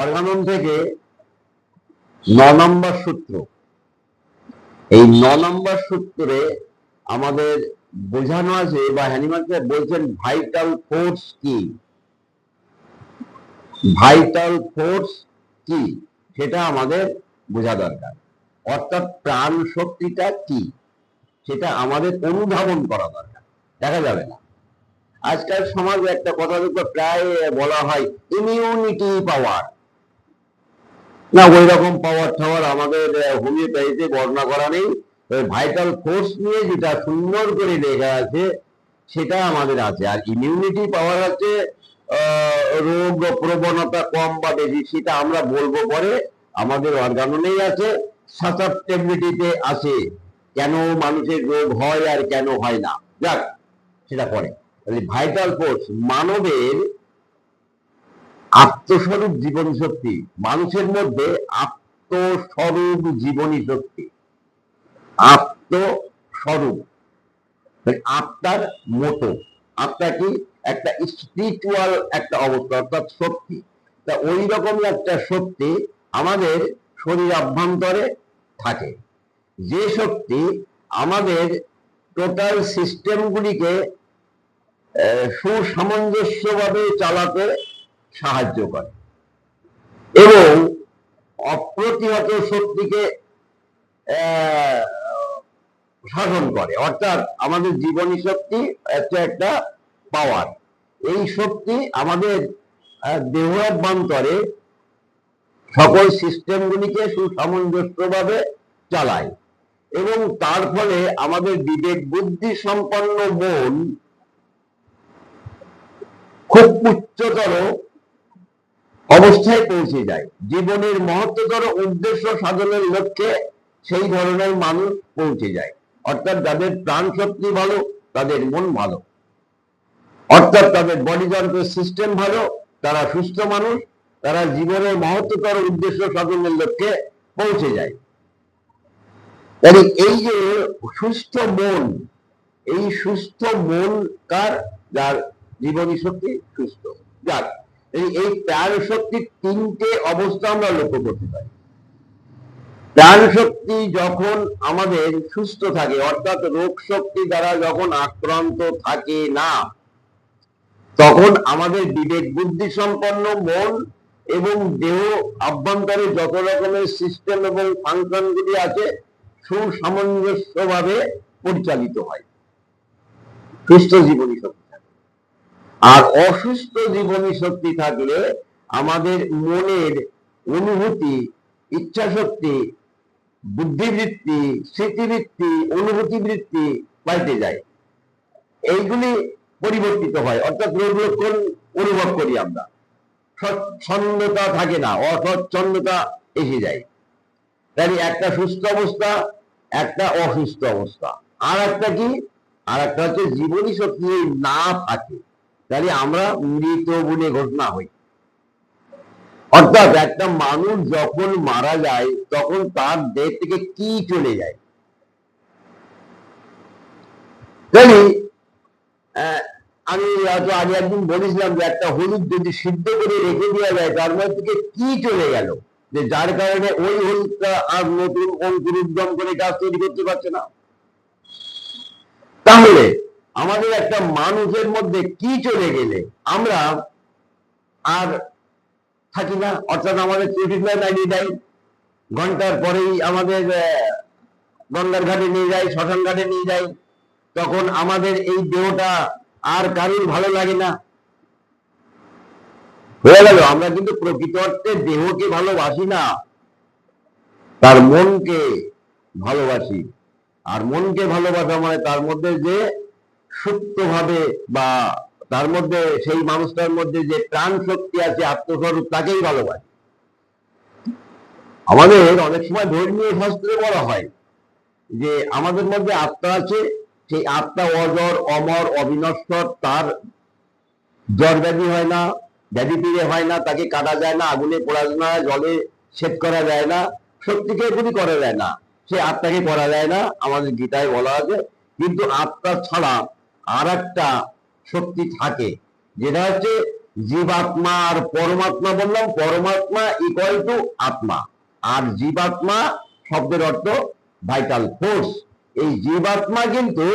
Organon থেকে ন নম্বর সূত্র। এই ন নম্বর সূত্রে আমাদের বোঝানো আছে বা হ্যানিমান বলছেন ভাইটাল ফোর্স কি? ভাইটাল ফোর্স কি? সেটা আমাদের বোঝা দরকার। অর্থাৎ প্রাণ শক্তিটা কি? সেটা আমাদের অনুধাবন করা দরকার। দেখা যাবে না। আজকাল সমাজে একটা কথা প্রায় বলা হয় ইমিউনিটি পাওয়ার না ওই রকম পাওয়ার টাওয়ার আমাদের হোমিওপ্যাথিতে বর্ণনা করা নেই। ভাইটাল ফোর্স নিয়ে যেটা সুন্দর করে লেখা আছে, সেটা আমাদের আছে। আর ইমিউনিটি পাওয়ার আছে রোগ প্রবণতা কম বা বেশি, সেটা আমরা বলব পরে। আমাদের অর্গাননেই আছে সাসেপ্টেবিলিটিতে আছে। কেন মানুষের রোগ হয় আর কেন হয় না? যাক, সেটা পরে। ভাইটাল ফোর্স মানবের আত্মস্বরূপ জীবনী শক্তি। মানুষের মধ্যে আত্মস্বরূপ জীবনী শক্তি। আত্মস্বরূপ। মানে আত্মার মতো। আত্মা কি? একটা স্পিরিচুয়াল একটা অবস্থা, অর্থাৎ শক্তি। তা ওই রকমই একটা শক্তি আমাদের শরীর অভ্যন্তরে থাকে। যে শক্তি আমাদের টোটাল সিস্টেমগুলিকে সুসামঞ্জস্যভাবে চালাতে সাহায্য করে। এবং অপ্রতিহত শক্তিকে শাসন করে। অর্থাৎ আমাদের জীবনী শক্তি হচ্ছে একটা পাওয়ার এই শক্তি আমাদের দেহ অভ্যন্তরে সকল সিস্টেমগুলিকে সুসামঞ্জস্যভাবে চালায়। এবং তার ফলে আমাদের বিবেক বুদ্ধি সম্পন্ন মন খুব উচ্চতর অবস্থায় পৌঁছে যায়। জীবনের মহত্বতর উদ্দেশ্য সাধনের লক্ষ্যে সেই ধরনের মানুষ পৌঁছে যায়। অর্থাৎ যাদের প্রাণ শক্তি ভালো, তাদের মন ভালো। অর্থাৎ তাদের বডি যন্ত্রের সিস্টেম ভালো, তারা সুস্থ মানুষ, তারা জীবনের মহত্বতর উদ্দেশ্য সাধনের লক্ষ্যে পৌঁছে যায়। এই যে সুস্থ মন, এই সুস্থ মন কার? যার জীবনী শক্তি সুস্থ যাক এই প্রাণ শক্তির তিনটে অবস্থা আমরা লক্ষ্য করতে পারি। প্রাণ শক্তি যখন আমাদের সুস্থ থাকে, অর্থাৎ রোগ শক্তি দ্বারা যখন আক্রান্ত থাকে না, তখন আমাদের বিবেক বুদ্ধি সম্পন্ন, মন এবং দেহ অভ্যন্তরে যত রকমের সিস্টেম এবং ফাংশন গুলি আছে, সুসামঞ্জস্যভাবে পরিচালিত হয়। সুস্থ জীবনী শক্তি আর অসুস্থ জীবনী শক্তি থাকলে আমাদের মনের অনুভূতি ইচ্ছা শক্তি বুদ্ধিবৃত্তি, স্মৃতিবৃত্তি অনুভূতি বৃত্তি পাল্টে যায়। এইগুলি পরিবর্তিত হয়। অর্থাৎ রোগ লক্ষণ অনুভব করি আমরা। স্বচ্ছন্দতা থাকে না, অস্বচ্ছন্দতা এসে যায়। তাই একটা সুস্থ অবস্থা, একটা অসুস্থ অবস্থা। আর একটা কি? আর একটা হচ্ছে জীবনী শক্তি না থাকে তাহলে আমরা মৃত বলে ঘোষণা হই। অর্থাৎ একটা মানুষ যখন মারা যায়, তখন তার দেহ থেকে কি চলে যায়? তাহলে আমি হয়তো আগে একদিন বলেছিলাম যে একটা হলুদ যদি সিদ্ধ করে রেখে দেওয়া যায়, তার মধ্যে থেকে কি চলে গেল? যে যার কারণে ওই হলুদটা আর নতুন অঙ্কুর উদ্যম করে গাছ তৈরি করতে পারছে না। তাহলে আমাদের একটা মানুষের মধ্যে কি চলে গেলে আমরা আর থাকি না? অর্থাৎ আমাদের ট্রাফিক লাইন দেয়। ঘণ্টার পরেই আমাদের গঙ্গার ঘাটে নিয়ে যায়, শ্মশান ঘাটে নিয়ে যায়। তখন আমাদের এই দেহটা আর কারোর ভালো লাগে না। হয়ে গেল, আমরা কিন্তু প্রকৃত অর্থে দেহকে ভালোবাসি না, তার মনকে ভালোবাসি। আর মনকে ভালোবাসা মানে তার মধ্যে যে সুপ্তভাবে বা তার মধ্যে সেই মানুষটার মধ্যে যে প্রাণ শক্তি আছে, আত্মস্বরূপ, তাকেই ভালোবাসি। আমাদের অনেক সময় ধর্মীয় শাস্ত্রে বলা হয় যে আমাদের মধ্যে আত্মা আছে, সেই আত্মা অজর, অমর, অবিনশ্বর, তার জ্বর ব্যাধি হয় না, ব্যাধি পীড়ে হয় না, তাকে কাটা যায় না, আগুনে পোড়া যায় না, জলে সেট করা যায় না, শক্তিকে এগুলি করা যায় না, সে আত্মাকে করা যায় না, আমাদের গীতায় বলা আছে। কিন্তু আত্মা ছাড়া আর একটা শক্তি থাকে, যেটা হচ্ছে জীবাত্মা আর পরমাত্মা বললাম, পরমাত্মা ইকুয়াল টু আত্মা। আর জীবাত্মা শব্দের অর্থ ভাইটাল ফোর্স এই জীবাত্মা কিন্তু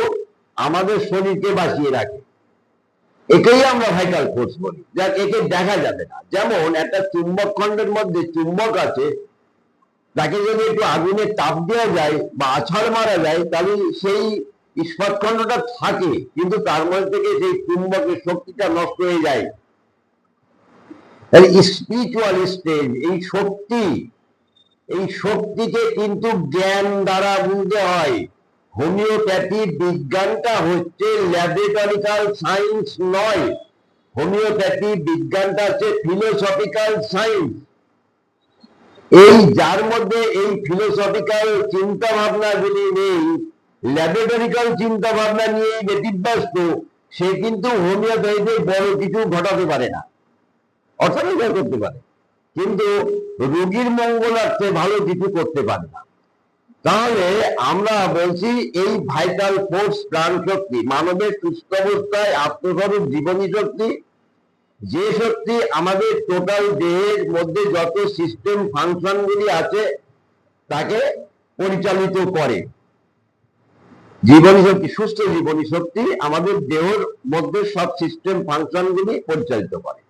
আমাদের শরীরকে বাঁচিয়ে রাখে। একেই আমরা ভাইটাল ফোর্স বলি, যাক, একে দেখা যাবে না। যেমন একটা চুম্বক খণ্ডের মধ্যে চুম্বক আছে, তাকে যদি একটু আগুনে তাপ দেওয়া যায় বা আছাড় মারা যায়, তাহলে সেই ইস্পাত থাকে, কিন্তু তার মধ্যে থেকে সেই চুম্বকের শক্তিটা নষ্ট হয়ে যায়। স্পিরিচুয়াল স্টেজ এই শক্তি, এই শক্তিকে কিন্তু জ্ঞান দ্বারা বুঝতে হয়। হোমিওপ্যাথি বিজ্ঞানটা হচ্ছে ল্যাবরেটরিক্যাল সায়েন্স নয়। হোমিওপ্যাথি বিজ্ঞানটা হচ্ছে ফিলোসফিক্যাল সায়েন্স এই যার মধ্যে এই ফিলোসফিক্যাল চিন্তা ভাবনা গুলি নেই ল্যাবরেটরিক্যাল চিন্তা ভাবনা নিয়ে ব্যতিব্যস্ত সে কিন্তু হোমিওপ্যাথিতে বড় কিছু ঘটাতে পারে না। অর্থনীতি করতে পারে। কিন্তু রোগীর মঙ্গলার্থে ভালো কিছু করতে পারে না। তাহলে আমরা বলছি এই ভাইটাল ফোর্স প্রাণ শক্তি, মানবের সুস্থ অবস্থায় আত্মস্বরূপ জীবনী শক্তি, যে শক্তি আমাদের টোটাল দেহের মধ্যে যত সিস্টেম ফাংশনগুলি আছে, তাকে পরিচালিত করে। জীবনী শক্তি সুস্থ জীবনী শক্তি আমাদের দেহর মধ্যে সব সিস্টেম ফাংশনগুলি পরিচালিত করে।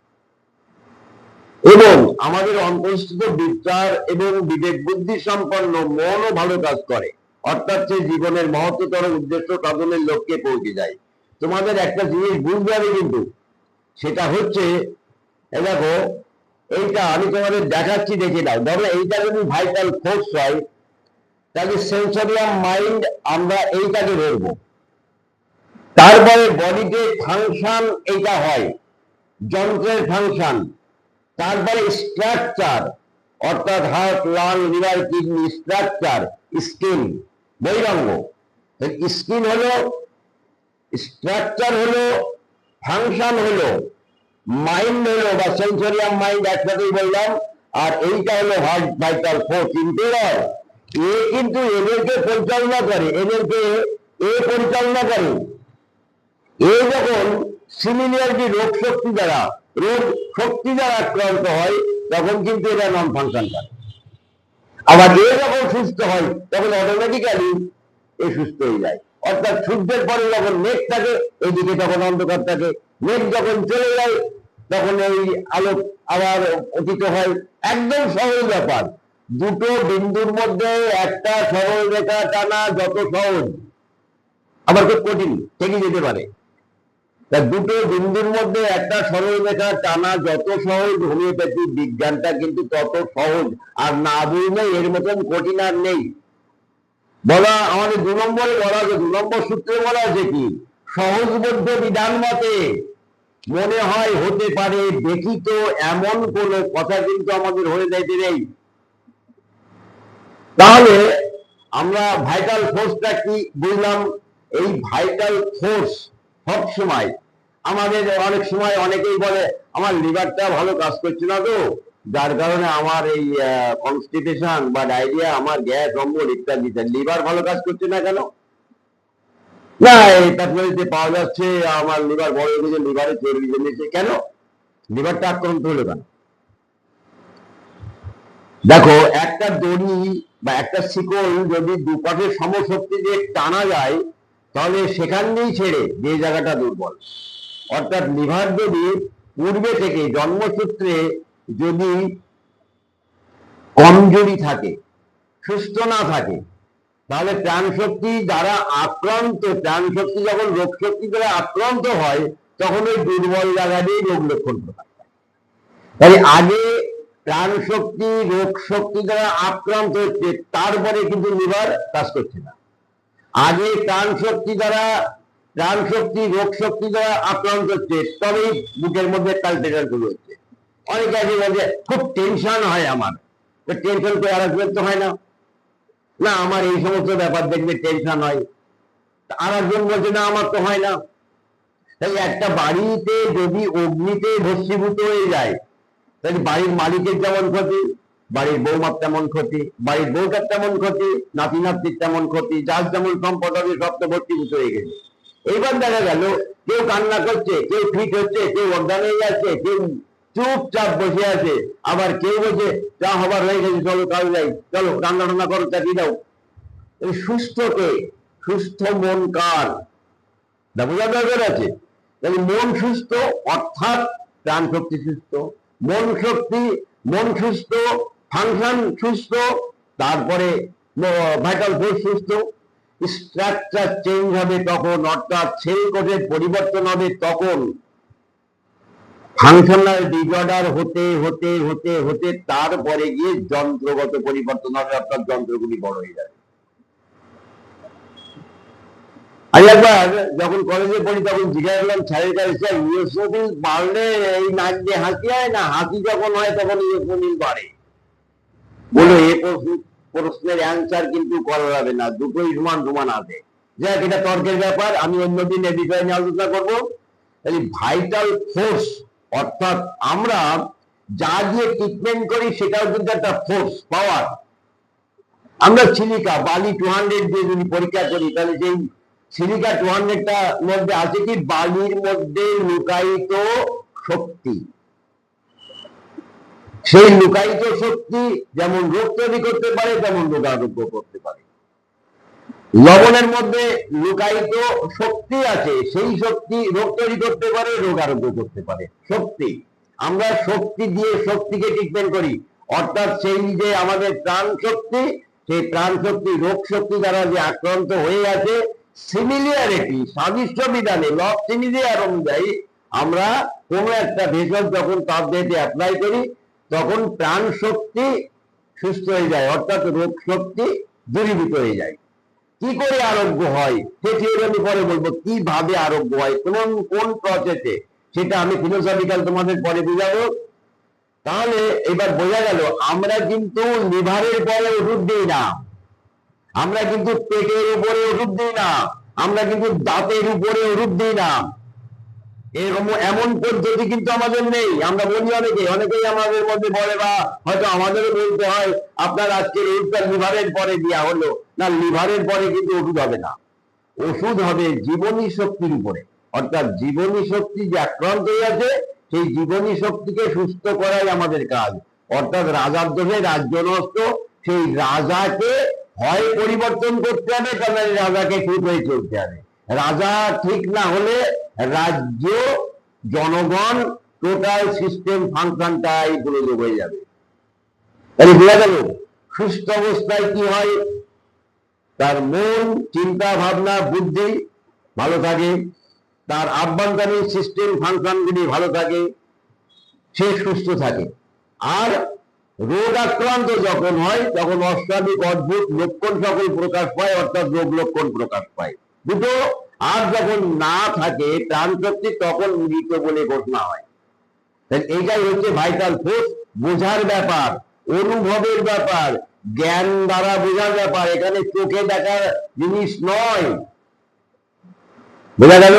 এবং আমাদের অন্তঃস্থিত বিচার এবং বিবেক বুদ্ধি সম্পন্ন মনও ভালো কাজ করে। অর্থাৎ সে জীবনের মহত্বতর উদ্দেশ্য সাধনের লক্ষ্যে পৌঁছে যায়। তোমাদের একটা জিনিস বুঝতে হবে কিন্তু, সেটা হচ্ছে এ দেখো, এইটা আমি তোমাদের দেখাচ্ছি, দেখে নাও। ধরো এইটা যদি ভাইটাল ফোর্স হয় তাহলে সেন্সরিয়াম মাইন্ড আমরা এইটাকে ধরবো। তারপরে বডিতে ফাংশন এইটা হয়, যন্ত্রের ফাংশন তারপরে স্ট্রাকচার অর্থাৎ heart lung liver kidney structure skin বৈরঙ্গ skin হলো স্ট্রাকচার হলো ফাংশন হলো মাইন্ড হলো, বা সেন্সরিয়াম মাইন্ড একসাথেই বললাম, আর এইটা হলো হার্ট ভাইটাল ফোর্স ইন্টেরিয়র এ কিন্তু এদেরকে পরিচালনা করে, এদেরকে এ পরিচালনা করে। এ যখন সিমিলিয়ারিটি রোগ শক্তি দ্বারা, রোগ শক্তি দ্বারা আক্রান্ত হয়, তখন কিন্তু এরা নন ফাংশন করে আবার এ যখন সুস্থ হয়, তখন অটোমেটিক্যালি এ সুস্থ হয়ে যায়। অর্থাৎ সূর্যের পরে যখন মেঘ থাকে এইদিকে তখন অন্ধকার থাকে। মেঘ যখন চলে যায়, তখন এই আলো আবার অতীত হয়। একদম সহজ ব্যাপার। দুটো বিন্দুর মধ্যে একটা সরল রেখা টানা যত সহজ। আবার খুব কঠিন থেকে যেতে পারে। তা দুটো বিন্দুর মধ্যে একটা সরল রেখা টানা যত সহজ হোমিওপ্যাথি বিজ্ঞানটা কিন্তু তত সহজ। আর না বুঝলে এর মতন কঠিন আর নেই। বলা, আমাদের দু নম্বরে বলা আছে, দু নম্বর সূত্রে বলা আছে কি? সহজবদ্ধ বিধান মতে মনে হয় হতে পারে দেখি তো এমন কোন কথা কিন্তু আমাদের হয়ে যাইতে নেই। তাহলে আমরা ভাইটাল ফোর্সটা কি বুঝলাম? এই ভাইটাল ফোর্স সব সময় আমাদের অনেক সময় অনেকেই বলে, আমার লিভারটা ভালো কাজ করছে না তো। যার কারণে আমার এই কনস্টিপেশন বা ডায়রিয়া আমার গ্যাস, অম্বল ইত্যাদি লিভার ভালো কাজ করছে না কেন? না, এই প্যাথোলজিতে পাওয়া যাচ্ছে, আমার লিভার বড় হয়ে গেছে লিভারে চর্বি জমেছে, কেন? লিভারটা আক্রান্ত হলো কেন? দেখো, একটা দড়ি বা একটা শিকল যদি দুপাশে সমশক্তি দিয়ে টানা যায়, তাহলে সেখান দিয়েই ছেড়ে যে জায়গাটা দুর্বল। অর্থাৎ লিভার যদি পূর্বে থেকে জন্মসূত্রে যদি কমজোরি থাকে, সুস্থ না থাকে, তাহলে প্রাণ শক্তি দ্বারা আক্রান্ত প্রাণ শক্তি যখন রোগ শক্তি দ্বারা আক্রান্ত হয়, তখন ওই দুর্বল জায়গা দিয়ে রোগ লক্ষণ তাই আগে প্রাণ শক্তি, রোগ শক্তি দ্বারা আক্রান্ত হচ্ছে, তারপরে কিন্তু লিভার কাজ করছে না। আগে প্রাণ শক্তি দ্বারা, প্রাণ শক্তি, রোগ শক্তি দ্বারা আক্রান্ত হচ্ছে, তবেই বুকের মধ্যে কালপেটার শুরু হচ্ছে। অনেকে আছে বলছে খুব টেনশন হয় আমার। টেনশন করে আর তো হয় না। না, আমার এই সমস্ত ব্যাপার দেখবে টেনশন হয়। আর একজন বলছে, না, আমার তো হয় না। তাই একটা বাড়িতে যদি অগ্নিতে ভস্মীভূত হয়ে যায় তাহলে বাড়ির মালিকের যেমন ক্ষতি, বাড়ির বৌমার তেমন ক্ষতি, বাড়ির বউটার তেমন ক্ষতি, নাতি নাতির তেমন ক্ষতি, যার যেমন সম্পদ হবে সব তো ভর্তিভূত হয়ে গেছে। এইবার দেখা গেল, কেউ কান্না করছে, কেউ ফিট হচ্ছে, কেউ অজ্ঞান হয়ে যাচ্ছে, কেউ চুপচাপ বসে আছে, আবার কেউ বসে যা হবার হয়ে গেছে, চলো কাল যাই চলো রান্না টান্না করো চাকরি দাও। সুস্থকে সুস্থ মন কার? বোঝা দরকার আছে। মন সুস্থ, অর্থাৎ প্রাণ শক্তি সুস্থ। মন শক্তি, মন সুস্থ, ফাংশন সুস্থ, তারপরে ভাইটাল ফোর্স সুস্থ। স্ট্রাকচার চেঞ্জ হবে তখন, অর্থাৎ সেল কোডের পরিবর্তন হবে তখন। ফাংশনাল ডিজর্ডার হতে হতে হতে হতে, তারপরে গিয়ে যন্ত্রগত পরিবর্তন হবে, অর্থাৎ যন্ত্রগুলি বড় হয়ে যাবে। আমি একবার, যখন কলেজে পড়ি তখন জিজ্ঞাসা করলাম স্যারের কাছে স্যার ইউএসওবিল বাড়লে এই নাক দিয়ে হাসি হয় না? হাসি যখন হয় তখন ইউএসওবিল বাড়ে। বলে এ প্রশ্ন- প্রশ্নের অ্যান্সার কিন্তু করা যাবে না, দুটোই সমান সমান আছে। যাক এটা তর্কের ব্যাপার, আমি অন্যদিন এ বিষয়ে নিয়ে আলোচনা করব। ভাইটাল ফোর্স অর্থাৎ আমরা যা দিয়ে ট্রিটমেন্ট করি সেটাও কিন্তু একটা ফোর্স পাওয়ার আমরা সিলিকা বালি টু হান্ড্রেড দিয়ে যদি পরীক্ষা করি, তাহলে সেই সিলিকা টু হান্ড্রেডটা মধ্যে আছে কি? বালির মধ্যে লুকায়িত শক্তি। সেই লুকায়িত শক্তি যেমন রোগ তৈরি করতে পারে, তেমন রোগ আরোগ্য করতে পারে। লবণের মধ্যে লুকায়িত শক্তি আছে, সেই শক্তি রোগ তৈরি করতে পারে, রোগারোগ্য করতে পারে। শক্তি। আমরা শক্তি দিয়ে শক্তিকে ট্রিটমেন্ট করি। অর্থাৎ সেই যে আমাদের প্রাণ শক্তি সেই প্রাণ শক্তি রোগ শক্তি দ্বারা যে আক্রান্ত হয়ে আছে সিমিলিয়ারিটি সাদৃশ্য বিধানে লব সিমিলিয়ার অনুযায়ী আমরা একটা ভেষজ যখন দেহতে অ্যাপ্লাই করি, তখন প্রাণ শক্তি সুস্থ হয়ে যায়, অর্থাৎ রোগ শক্তি দূরীভূত হয়ে যায়। কি করে আরোগ্য হয়? সে থিওরি আমি পরে বলব, কীভাবে আরোগ্য হয়? কোন কোন প্রসেসে সেটা আমি ফিলোসফিক্যাল তোমাদের পরে বুঝাবো। তাহলে এবার বোঝা গেল, আমরা কিন্তু লিভারের পরে ওষুধ দিই না। আমরা কিন্তু পেটের উপরে ওষুধ দিই না, আমরা কিন্তু দাঁতের উপরে ওষুধ দিই না। এরকম এমন পদ্ধতি কিন্তু আমাদের নেই। আমরা বলি অনেকে অনেকেই আমাদের মধ্যে বলে, বা হয়তো আমাদেরও বলতে হয়, আপনার আজকের ওষুধটা লিভারের পরে দেওয়া হলো। না, লিভারের পরে কিন্তু ওষুধ হবে না। ওষুধ হবে জীবনী শক্তির উপরে। অর্থাৎ জীবনী শক্তি যে আক্রান্ত হয়ে আছে, সেই জীবনী শক্তিকে সুস্থ করাই আমাদের কাজ। অর্থাৎ রাজার দোষে রাজ্য নষ্ট, সেই রাজাকে হয় পরিবর্তন করতে হবে তাহলে রাজাকে ঠিক হয়ে চলতে হবে। রাজা ঠিক না হলে রাজ্য, জনগণ টোটাল সিস্টেম ফাংশনটাই পুরো হয়ে যাবে। তাহলে বোঝা গেল, সুস্থ অবস্থায় কি হয়? তার মন, চিন্তা, ভাবনা, বুদ্ধি ভালো থাকে, তার আভ্যন্তরীণ সিস্টেম ফাংশনগুলি ভালো থাকে, সে সুস্থ থাকে। আর রোগ আক্রান্ত যখন হয়, তখন অস্বাভাবিক অদ্ভুত লক্ষণ সকল প্রকাশ পায়, অর্থাৎ রোগ লক্ষণ প্রকাশ পায়। দুটো, আর যখন না থাকে, প্রাণ শক্তি তখন মৃত বলে ঘোষণা হয়। এইটাই হচ্ছে ভাইটাল ফোর্স বোঝার ব্যাপার, অনুভবের ব্যাপার, জ্ঞান দ্বারা বোঝার ব্যাপার। এখানে চোখে দেখার জিনিস নয়। বোঝা গেল?